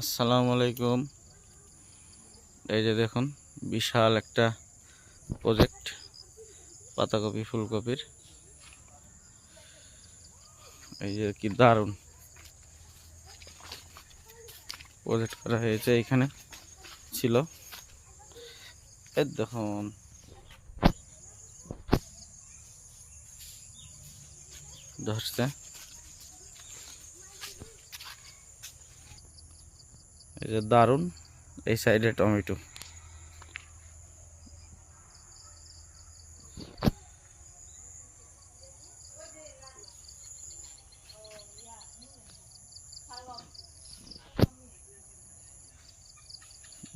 আসসালামু আলাইকুম। এই যে দেখুন, বিশাল একটা প্রজেক্ট পাতাকপি, ফুলকপির। এই যে কি দারুণ প্রজেক্ট করা হয়েছে এইখানে ছিল। এই দেখুন। ধরছে। যে দারুণ এই সাইডে টমেটো।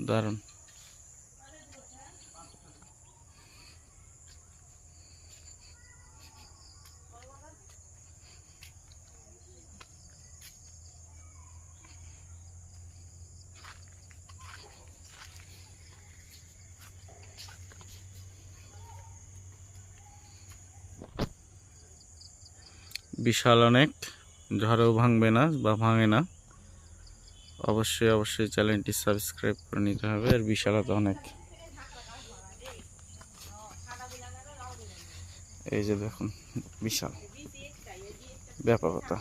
দারুণ বিশাল অনেক। ঝড়েও ভাঙবে না বা ভাঙে না। অবশ্যই অবশ্যই চ্যানেলটি সাবস্ক্রাইব করে নিতে হবে আর বিশালতা অনেক। এই যে দেখুন, বিশাল। ব্যাপকতা।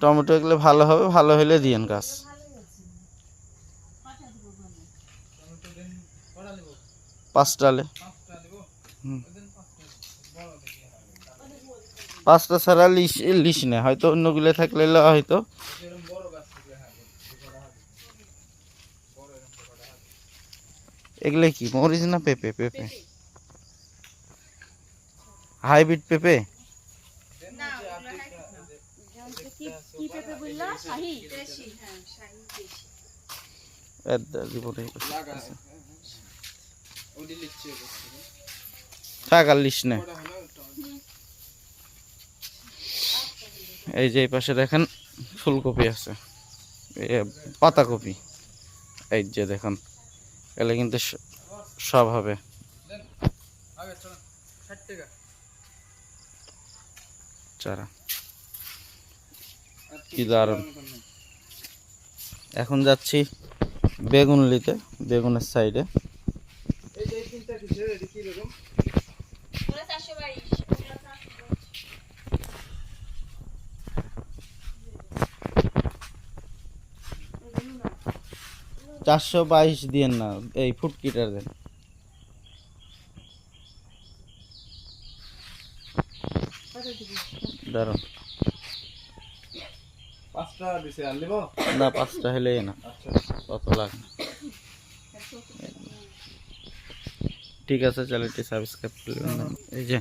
টমেটো এগুলো ভালো হবে, ভালো হলে দিয়েন গাছ। পাঁচটা আলে। হুম। পাঁচটা ছাড়া লিস লিস না হয়তো অন্যগুলো থাকলে হয়তো। এগুলো কি মরিচ না পেঁপে পেঁপে? হাইব্রিড পেঁপে? কি পেঁপে বলল? শাহি। এর দা- জীবনে থাক লিস না। এই যে এই পাশে দেখেন ফুলকপি আছে। পাতাকপি। এই যে দেখেন, এলে কিন্তু সব হবে। চারা। কি এখন যাচ্ছি বেগুন নিতে বেগুনের সাইডে। চারশো বাইশ দিয়েন না এই ফুটকিটার দেন। দারুণ পাঁচটা দিছে আর নিব? না পাঁচটা হলেই না। আচ্ছা। কত লাগ না ঠিক আছে, চ্যানেলটি সাবস্ক্রাইব করলেন এই যে,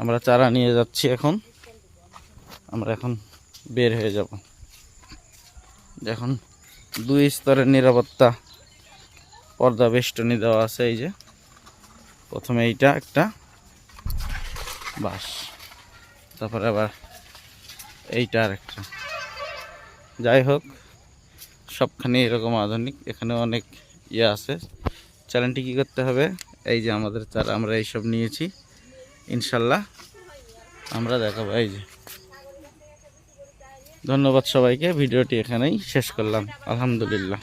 আমরা চারা নিয়ে যাচ্ছি এখন। আমরা এখন বের হয়ে যাব। এখন দুই স্তরের নিরাপত্তা পর্দা বেষ্টনী দেওয়া আছে, এই যে। প্রথমে এইটা একটা বাস, তারপরে আবার এইটা আর একটা। যাই হোক সবখানে এরকম আধুনিক, এখানে অনেক ইয়ে আছে। চ্যানেলটি কী করতে হবে? এই যে আমাদের চারা আমরা এইসব নিয়েছি। ইনশাল্লাহ আমরা দেখাবো, এই যে। ধন্যবাদ সবাইকে, ভিডিওটি এখানেই শেষ করলাম। আলহামদুলিল্লাহ।